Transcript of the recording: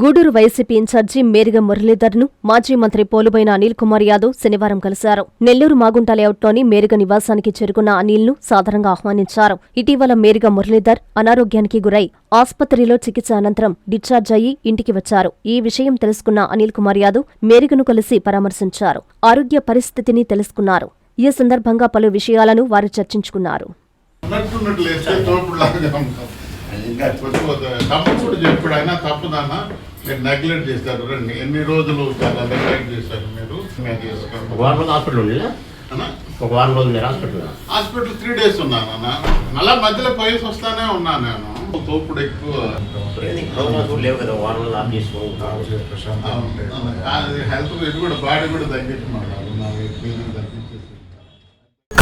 Gudur YCP incharge Meriga మురళీధర్ను మాజీ మంత్రి పోలుబైన అనిల్ కుమార్ యాదవ్ శనివారం కలిశారు. నెల్లూరు మాగుంట లేఅవుట్లోని మేరిగ నివాసానికి చేరుకున్న అనిల్ను సాధారణంగా ఆహ్వానించారు. ఇటీవల మేరిగ మురళీధర్ అనారోగ్యానికి గురై ఆసుపత్రిలో చికిత్స అనంతరం డిశ్చార్జ్ అయ్యి ఇంటికి వచ్చారు. ఈ విషయం తెలుసుకున్న అనిల్ కుమార్ యాదవ్ మేరిగను కలిసి పరామర్శించారు. ఆరోగ్య పరిస్థితిని తెలుసుకున్నారు. ఈ సందర్భంగా పలు విషయాలను వారు చర్చించుకున్నారు. ఇంకా తప్పుడు చెప్పాడు అయినా తప్పుదన్నా మీరు నెగ్లెక్ట్ చేశారు రండి. ఎన్ని రోజులు చాలా నెగ్లెక్ట్ చేశారు మీరు? వారం రోజులు హాస్పిటల్? ఒక వారం రోజులు మీరు హాస్పిటల్ హాస్పిటల్ త్రీ డేస్ ఉన్నాను అన్న. మళ్ళా మధ్యలో పోయేసి వస్తానే ఉన్నాను నేను. తోపుడు ఎక్కువ. కూడా హెల్త్ ఇది కూడా బాడీ కూడా తగ్గించేసి